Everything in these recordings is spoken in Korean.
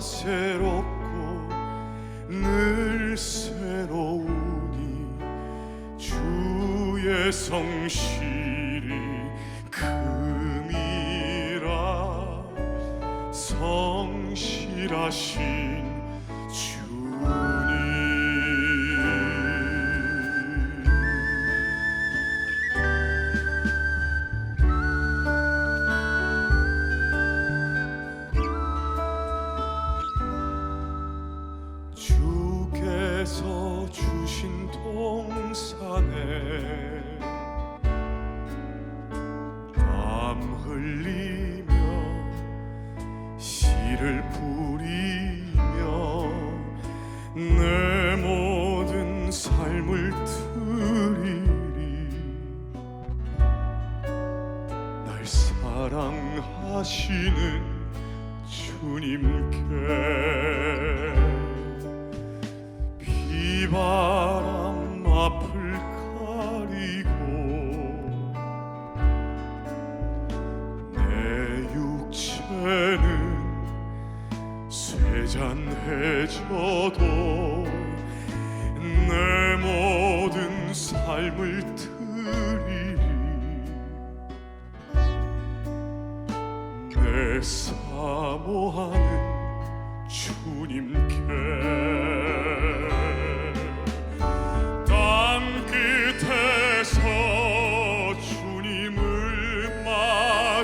새롭고 늘 새로우니 주의 성실이 금이라 성실하신 주께서 주신 동산에 땀 흘리며 씨를 뿌리며 내 모든 삶을 드리리. 날 사랑하시는 주님께 비바람 앞을 가리고 내 육체는 쇠잔해져도 내 모든 삶을 드리리. 내 사모하는 주님께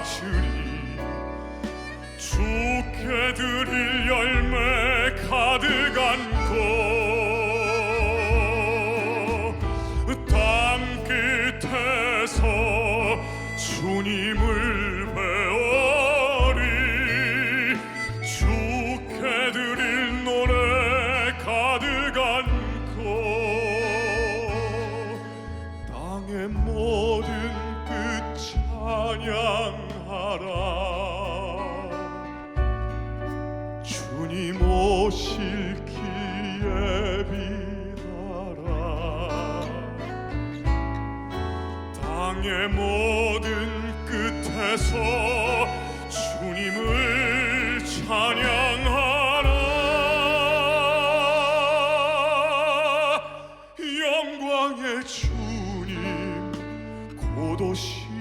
맞으리 주께 드릴 열매 가득 안고 땅 끝에서 주님을 배워리 주께 드릴 노래 가득 안고 땅의 모든 끝 찬양 하라. 주님 오실 길 예비하라. 땅의 모든 끝에서 주님을 찬양하라. 영광의 주님 곧 오시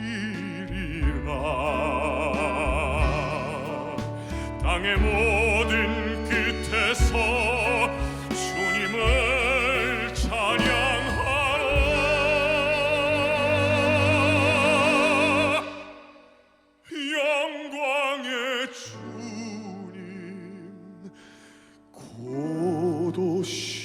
땅의 모든 끝에서 주님을 찬양하라. 영광의 주님 곧 오시